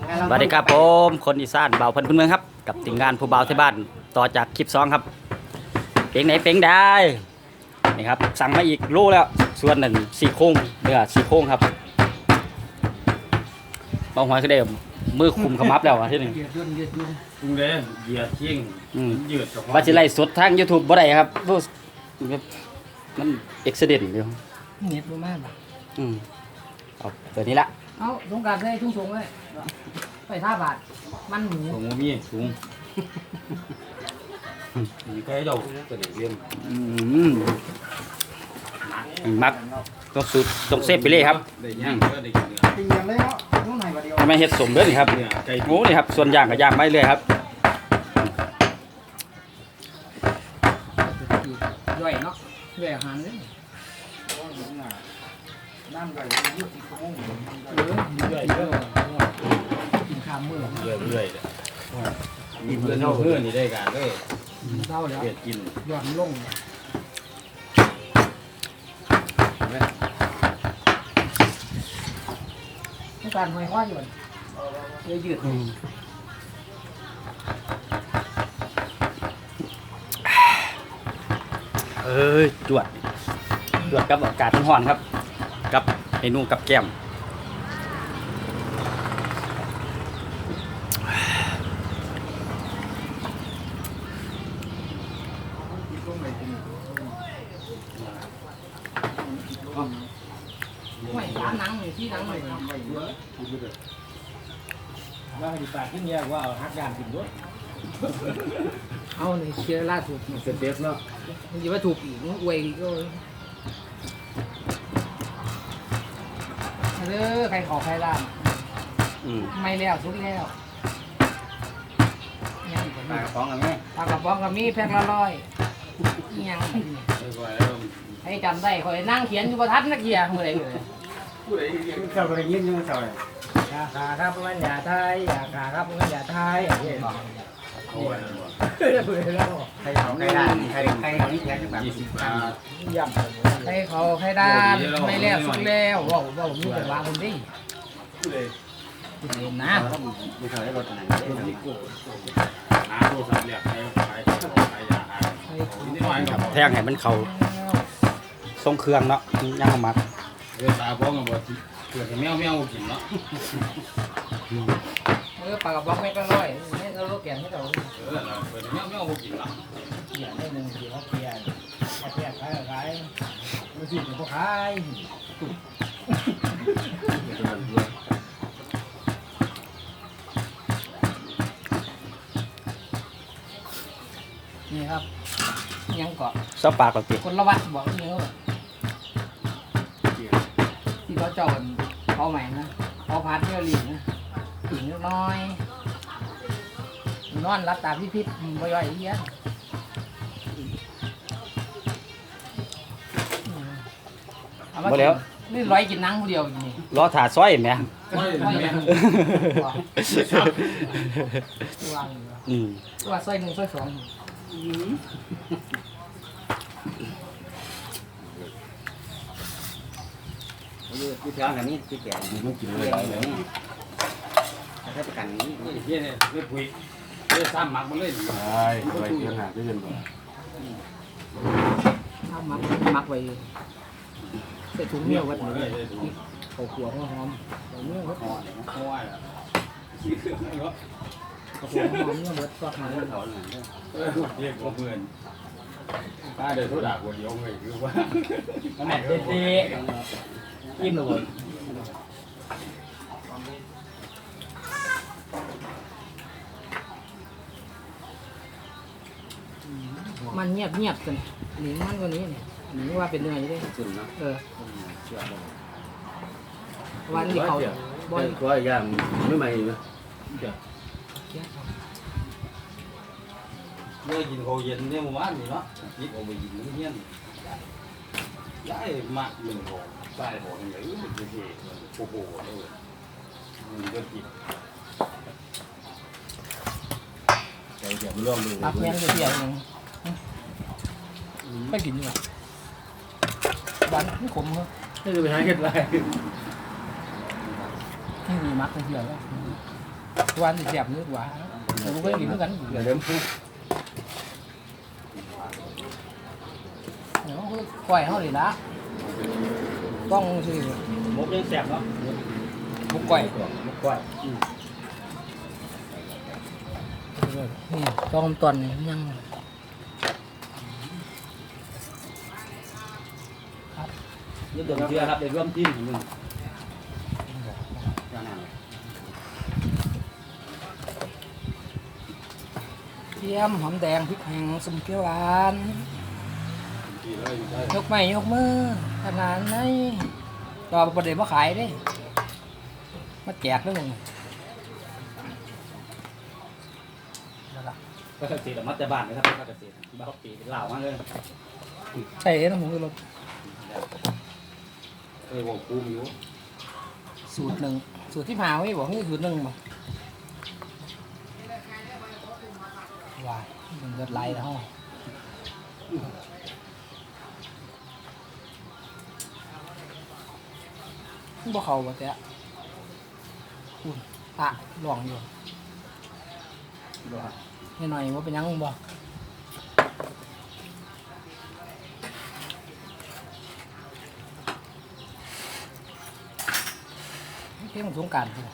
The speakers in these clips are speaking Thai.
สวัสดีครับผมคนอีสานเบาพันธุ์พื้นเมืองครับ กับติงงานผู้เบาที่บ้านต่อจากคลิปสองครับเป่งไหนเป่งได้นี่ครับสั่งมาอีกลูกแล้วส่วนหนึ่งสี่โค้งเนื้อสี่โค้งครับบางหอยก็ได้มือคุมขมับแล้วอะที่หนึ่งเดือดยุ่นเดือดยุ่นจริงเลยเหยียดเที่ยงอืมเหยืดกับว่าสิไล่สดทาง YouTube บ่ได้ครับรู้สึกมันเอ็กซิเดนอยู่เน็ตบ่มากบ่อืมเอาตัวนี้ละ เอาสงกรารได้ทุ่งสงเลยไปท่าบาท มันหมูถุงมีถุงมีใกล้เราตัวเดียวเรียมอืมมักต้องสูตรต้องเซฟไปเลยครับได้ย่างก็ได้กินเนื้อตีกันเลยเนาะนุ่งไหนมาเดียวทำไมเฮ็ดสมเด้อนี่ครับเนื้อไก่โอ้นี่ครับ ส่วนย่างก็ย่างไปเลยครับย่อยเนาะย่อยอาหารเลยน้ำ ก็ยุ่งที่ขโมงเออย่อยเยอะกินข้ามมือเรื่อยเรื่อยเลยมีเพื่อนเท่าเพื่อนนี่ได้กันเลยเศร้าแล้วเบียดกินยอดลงไม่การหอยคว้าอยู่เลยยืดเอ้ยจวดจวดกับอากาศร้อนครับ กับเมนูกับแก้มไม่สามหนังเลยที่หนังเลยว่าดีปากที่เนี่ยว่าเอาฮักยานกินด้วยเอาในเชียร์ล่าสุดเสร็จเด็ดเนาะมันจะว่าถูกอีกมันอวยอีก เด้อใครขอใครล่ามอืมไม่แล้วสุดแล้วยังอีกคนปลานี้กระป๋องอะไรปลากระป๋องกับมีแพ็คละร้อยอิหยังไม่ค่อยแล้วให้จำได้คอยนั่งเขียนอยู่บนทัดนักเกียร์เมื่อไรเลยเข้าไปยินยังเท่าไหร่อยาขาครับมันอย่าทายอยาขาครับมันอย่าทายอย่างเงี้ย ใครเขาใครได้ใครใครเขานี่แค่แบบยี่สิบบาทให้เขาให้ด้านไม่แล้วสุดแล้วว่าว่าผมมีแต่วางคนดีเห็นะไม่เคยได้รถไหนหาโทรศัพท์เรียกใครใครใครอยากหานิดหน่อยกับแทงให้มันเขาทรงเครื่องเนาะย่างมักเวลาบ้องกับบ่เกิดแมวแมวกินเนาะ เออปลากระป๋องไม่ก็ร้อยไม่ก็โลแกนไม่ต้องเออเราเกิดแมวแมวกินเนาะเขียนได้หนึ่งเดียวเขียนแค่ขายขายไม่สิผมก็ขายนี่ครับยังเกาะซอปลากกับติคนละวัดบอกนี่เขาที่เขาจอดเขาใหม่นะเขาพัดเที่ยวหลีนะ หญิงน้อย นอนรับตาพิพิษบ่ย่อยเยี่ยเอามาบ่แล้ว นี่ร้อยกินนังผู้เดียวอยู่นี่รอถาซอยแหม ไม่ร้อยแม่นังวางอยู่อืมว่าซอยหนึ่งซอยสองที่เช้ากันนี้ที่แก่มันกินเลย เลยถ้าประกันนี้เฮียเนี่ยเลือดผุยเลือดซ้ำหมักมันเลยใช่ไปเพื่อนหาเพื่อนบ่เอามักมักไว้ใส่ถุงเนื้อวัดเลเลยเขาขัวหัวหอมเขาเนื้อวัดหอเนี่ยมันห่ออะเขาขัวหัวหอมเนื้อวัดก็ขายเขาหนังเออเรียกว่าเพื่อนถ้าเดินทุด่าคนเดียวเลยคือว่าแหม่เด็ดๆอิ่มเลย มันเงียบเงียบกันหนิงมันกว่านี้เนี่ยหนิงว่าเป็นเนื้ออยู่ด้วยสุดเนาะเออวันที่เขาบบ่ออยลก็ย่างไม่ใหม่เลยเมื่อกินเขาเย็นเนี่ยเมื่อวานนี่เนาะคิดเอาไปกินเฮียนย้ายมากหนึ่งห่อใส่ห่อหนึ่งเลยมันจะเท่โอ้โหเลยมันก็กินใจเดี๋ยวมาลองดูรับแม่งเสียเอง ไม่กินดีกว่าบ้านไม่ขมเหรอให้ไปหาเห็ดไรที่มีมักเสียแล้วตัวนี้เสียบนึกว่าแต่บ่เคยกินเหมือนกันเดี๋ยวเดิมพูดเดี๋ยวคือก้อยเฮานี่ละต้องสิหมกยังแสบเนาะบุกก้อยหมกก้อยนี่ต้องตอนนี้ยัง นี่เดือดเชื่อครับเดี๋ยวร่วมจิ้มของมึงย่างนั้นเทียมหอมแดงพริกแห้งสมเขียวหวานกี่เลยได้ยกไม้ยกมือขนาดไหนต่อประเดี๋ยวมาขายเด้มาแจกเด้วยมึงนั่นล่ะก็เกษตรมัตตบ้านนะครับก็เกษตรบ้านเขาปีเป็นเหล่ามากเลยใช่นะผมคือรถ เอ้ยบอกกูมีอยู่สูตรหนึ่งสูตรที่ผ่าไว้บอกนี่สูตรหนึ่งบ่ว้ายมันเกิดไรแล้วมันบ่เข้าบ่แต่คุณตะหลวงอยู่นี่หน่อยว่าเป็นหยังบ่ เพ่งสงกรารพุ่น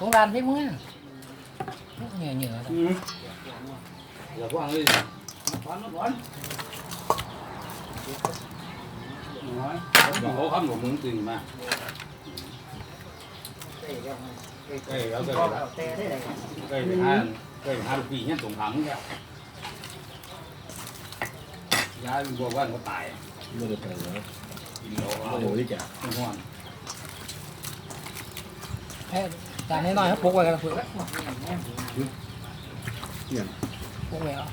สงกรารเพ่งมึงอะเหนื่อยเหนื่อยอย่าพวางเลยร้อนร้อนน้อยเขาคำของมึงตื่นมาเอ้ยเอาเกิดอะไรเอ้ยไปหาเอ้ยไปหาลูกพี่เนี่ยส่งถามมึงแกย้ายบอกว่าเขาตายไม่ได้ไปแล้วเดี๋ยวเอาโอ้ยจ้ะห่ว งแค่จานนี้หน่อยครับปลุกไว้กันเพื่อเนี่ยปลุกไว้เหรอ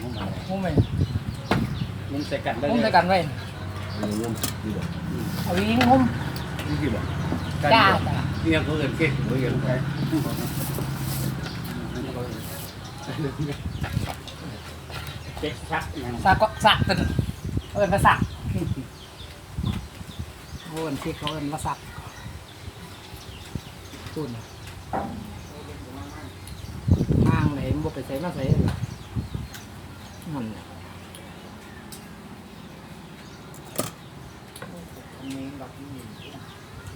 ห่วงมาหุ้มไปมึงใส่กันได้หุ้มเลใส่กันไว้มันยุ่งดีกว่าเอาวิ่งหุ้มนี่กี่บาทจ้าจ้าเนี่ยเขาเกินเก่งเขาเกินไปเจ็ดชักยังสากก็สักตึนเอิญมาสักโอ้นที่เขาเอิญมาสัก ตุนทางไหนมันบ่ไปใส่มาใส่เลยมันน่ะ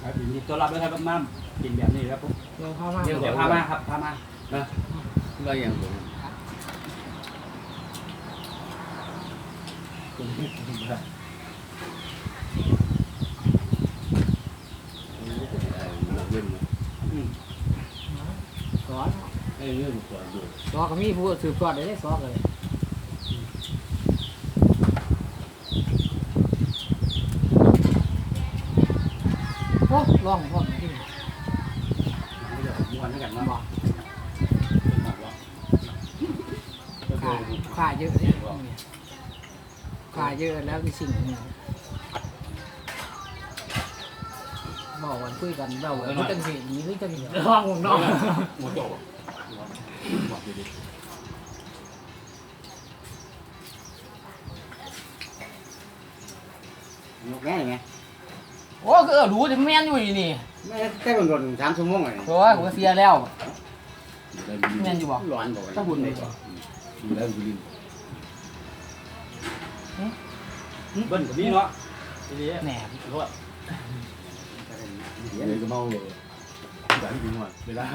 ครับยินดีต้อนรับด้วยครับมั่มกินแบบนี้ครับผมเราเข้ามาเดี๋ยวพามาครับพามาก็อย่างผมสอน ไอ้เรื่องก่อนดู ส อก็มีผู้สืบทอดได้สอนเลยโอ้ลองพ่อที่เดี๋ยวม้วนด้วยกันมาบอกก็เคค่ายค่าเยอะเนี่ยค่าเยอะแล้วที่สิ่งเนี่ยบอกวันคุยกันเราไม่ต้องเหตุนี้ไม่ต้องเหตุร้องวงนอกหมดจบอกดี ยกง่ายไหม โอ้ ก็เออรู้จะแม่นอยู่นี่ไม่แค่โดนสามชั่วโมงเลยโอ้ยผมเสียแล้วแม่นอยู่บ่ร้อนบ่ถ้าบุญเลยดูแล้วบุญเบิ้ลกับนี้เนาะทีนี้แหนมรถเดี๋ยวจะเมาเลยจ่ายที่หมดเวลา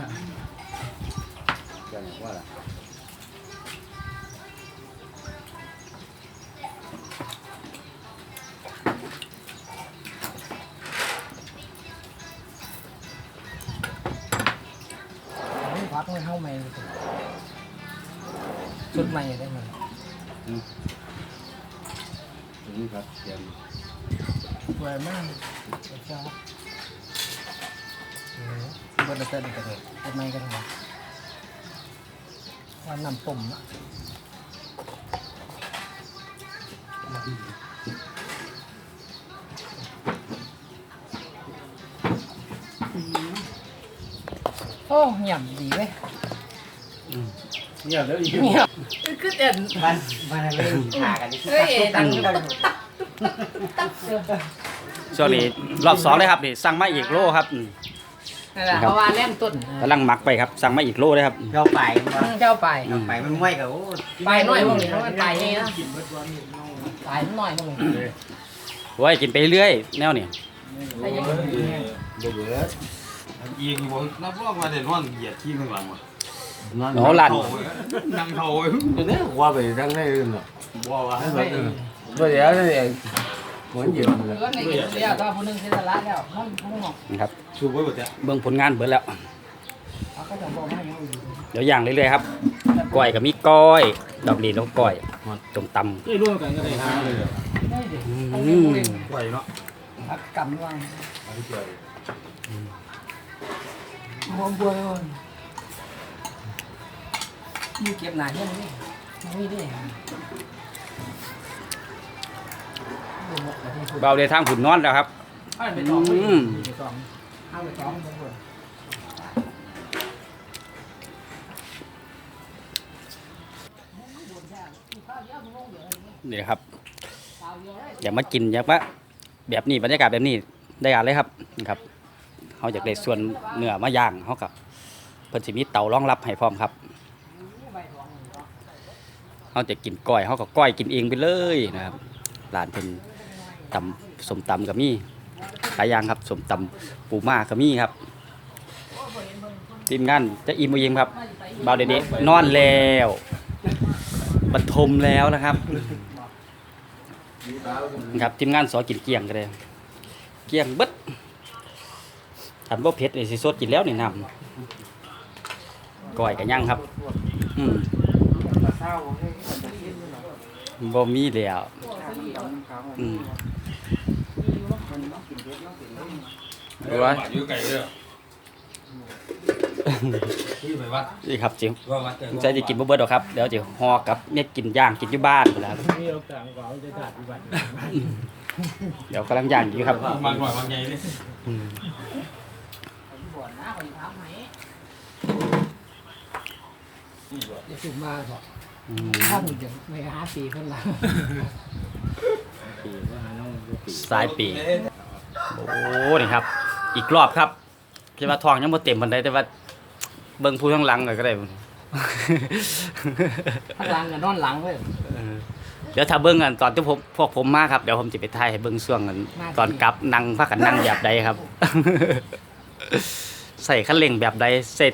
จะว่าล่ะ ไม่พักไม่เข้าใหม่ชุดใหม่ได้ไหมตรงนี้ครับเตรียมสวยมากเจ้าบนเต้นกันเลยทำไมกันวะว่าน้ำต้มอะ อ้เงียบดีเว้ยเงียบแล้วอีกเงียบคือเด่นมันมันอะไรหากันดิเฮ้ยตังค์ช่วงนี้รอบสองเลยครับนี่สั่งมาอีกโลครับอืมนั่นแหละเพราะว่าแล่นต้นกำลังหมักไปครับ สั่งมาอีกโลเลยครับเราไปมาเจ้าไปอืมไปมันไม่กับโอ้ไปหน่อยพวกนี้เพราะมันไปนี่นะไปมันหน่อยพวกนี้ไว้กินไปเรื่อยแนวนี่ แต่ยังบ่เบื่ออีกบ่นับว่ามาได้นอนเหยียดที่ข้างหลังว่ะโอ้ลั่นนั่งเท่าเว้ยเนี่ยว่าไปดังได้เลยเนาะบ่ว่าไม่ตัวเดียวนี่เองเหมือนเย็นเลยเออในเก็บเดียวก็ผู้หนึงเสียสละแล้วมันมันหมอกนะครับสูบไว้บ่จ้ะเบิ่งผลงานเบิดแล้วเขาก็จะบอกให้ยังอยู่เดี๋ยวย่างเรื่อยๆครับก้อยกับมีก้อยดอกลีนแล้วก้อยต้มตได้ร่วมกันก็ได้หาเลยได้ดิำเอาอืเล่นมไหวเนาะพักกำว่า งอันนี้เกี่ยวบวมบัวเลยมีเก็บหนาเนี่ยนี่มีดิเบาเดทางหุ่นนอนแล้วครับเอาไปต่อไปต่อเอาไปต่อไปต่อนี่นะครับ อยากมากินอยากมาแบบนี้บรรยากาศแบบนี้ได้การเลยครับนี่ครับ เขาอยากได้ส่วนเนื้อมาย่างเขากับเพิ่นสิมีเตารองรับให้พร้อมครับเขาจะกินก้อยเขาก็ก้อยกินเองไปเลยนะครับร้านเพิ่นตำสมตำกับมี่หลายอย่างครับสมตำปูม่ากับมี่ครับทีมงานจะอิ่มบ่อิ่มครับเบาเด็ดๆนอนแล้วบรรทมแล้วนะครับครับทีมงานสอกินเกียงกันเลยเกียงเบิด อันบ่เผ็ดเลยสิสดกินแล้วนี่น้ำก้อยกันย่างครับ อืมบ่มีแล้วอืมดูไว้อยู่ไกลเด้อที่ไปวัดนี่ครับจิ๋วว่าวัดสงสัยจะกินบ่เบิดดอกครับ เดี๋ยวจะห่อกับเนี่ยกินย่างกินอยู่บ้านพุ่นล่ะครับเดี๋ยวกำลังย่างอยู่ครับบางหน่อยบางใหญ่นี่อืม บ่อนนะคนถามไหม จะสูบมาบอกอืมถ้าหนูจะไม่หาปีเพิ่นละสายปีโอ้นี่ครับ อีกรอบครับคิดว่าทองยังบ่เต็มปานใดแต่ว่า เบิ่งผู้ข้างหลังก็ได้ ข้างหลังกับนอนหลังเลย เออเดี๋ยวถ้าเบิ่งกันตอนที่ผมพวกผมมาครับเดี๋ยวผมจะไปถ่ายให้เบิ่งช่วงกันตอนกลับนั่งพักกันนั่งแบบใดครับ ใส่คันเร่งแบบใดเสร็จ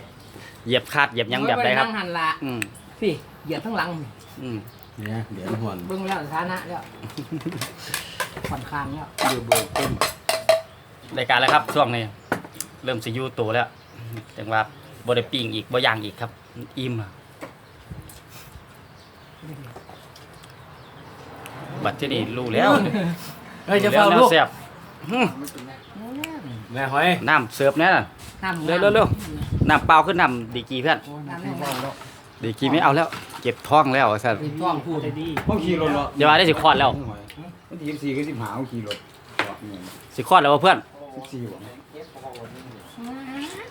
เหยียบคาดเหยียบหยังแบบใดครับ นั่งหันละอืมพี่เหยียบทั้งหลังอืมเนี่ยเดี๋ยวหวนเบิ่งแล้วฐานะแล้วผ่อนคลางแล้วเดี๋ยวเบิกเต็มรายการแล้วครับช่วงนี้ เริ่มสิอยู่ตัวแล้วจังว่าบ่ได้ปิ้งอีกบ่ย่างอีกครับ อิ่มอะบัดที่นี่รู้แล้วเฮ้ยจะเฝ้าลูกแซ่บอื้อแม่หอยน้ำเสิร์ฟแน่น่ะน้ำเร็วเร็วเร็ว น้ำเปล่าขึ้นน้ำดีกีเพื่อนน้ำแน่นอนดีกีไม่เอาแล้ว เก็บท้องแล้วสันเป็นท้องพูดดีต้องขี่รถเนาะอย่าว่าได้สิคลอดแล้ววันที่14ก็15เอาขี่รถสิคลอดแล้วว่าเพื่อน14บ่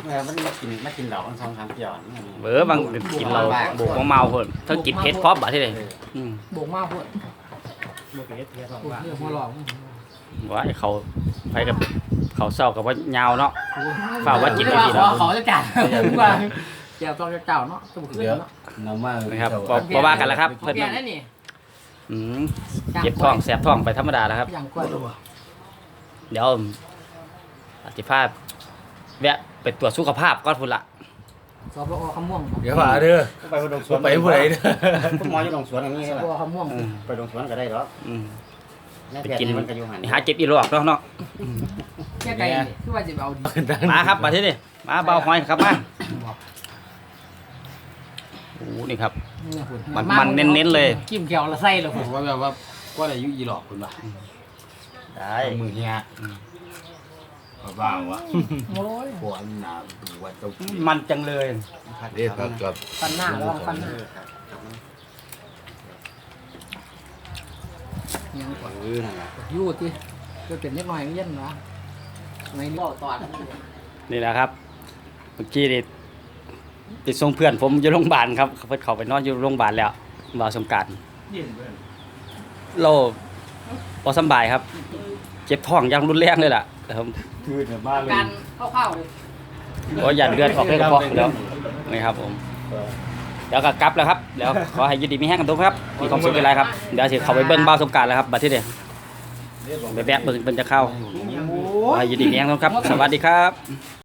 แม่มันมากินมากินเหล้าสองสามเกี่ยวนี่เบอบางกินเราโบกเมาๆเพิ่นถ้ากินเผ็ดพร้อมบัดที่ไหนอืมโบกมากพูดโบกเรื่องหัวหลอกว่าให้เขา ไปกับเขาเศร้ากับว่ายาวเนาะฝากไว้กินไว้ดีขเนาะอขอจะจัดว่าเกี่ยวกับเจ้าเนาะสมุนขึ้นเดี๋ยวเนาะน้ำมานะครับบ่บ่ว่ากันแล้วครับเพื่เพิ่อนนนั่นนี่อืมเจ็บท้องแสบท้องไปธรรมดาแล้วครับ อย่างกล้วยตัวเดี๋ยวอธิภาพแวะไปตรวจสุขภาพก่อนพุ่นละสอบอขม่วงเดี๋ยวฝ่าเด้อไปดงสวนไปผู้ใดเด้อคุณหมออยู่ดงสวนอย่างนี้สใช่อบป่ะอขม่วงอืมไปดงสวนก็ได้หรออืมแม่ ไปแพทกินย์มันก็อยู่หันหาเจ็บอีรอบเนาะเนาะแค่ไก่คือว่าจะเอาดีมาครับมาที่นี่มาเบาหอยครับมาโอ้นี่ครับ มันมันเน้นๆเลยจิ้มเกียวละไส้เลยผมว่าแบบว่าก็ได้อยู่อีหลอกคุณป่ะได้มือเฮียบ้างวะโอ้ยปวดหนาปวดตรงมันจังเลยเด็กครับกับฟันหน้าแล้วฟันหน้า ยังก่อนเออนั่นแหละยูดที่ก็เป็นนิดหน่อยเย็นนะในนี้ตอดนี่แหละครับเมื่อกี้นี่ติดส่งเพื่อนผมอยู่โรงพยาบาลครับเพิ่นเขาไปนอนอยู่โรงพยาบาลแล้วบ่าวสงกรารเราบ่สำบายครับ เจ็บท้องอย่างรุนแรงเลยล่ะครับคือเนี่ยบ้านเลยการเข้าๆเลยโอ้ยหยัดเลือดออกเลยกระเพาะแล้วนี่ครับผม เดี๋ยวก็กลับแล้วครับเดี๋ยวขอให้อยืดดีมีแห้งกันทุกครับมีความสุขเป็นไรครับเดี๋ยวสิเขาไปเบิ้งบ้าวสงกรารแล้วครับบัดที่เดียวไปแวะเบิ้งเบิ้งจะเข้าขอให้อยืดดีมีแห้งทุกครับ สวัสดีครับ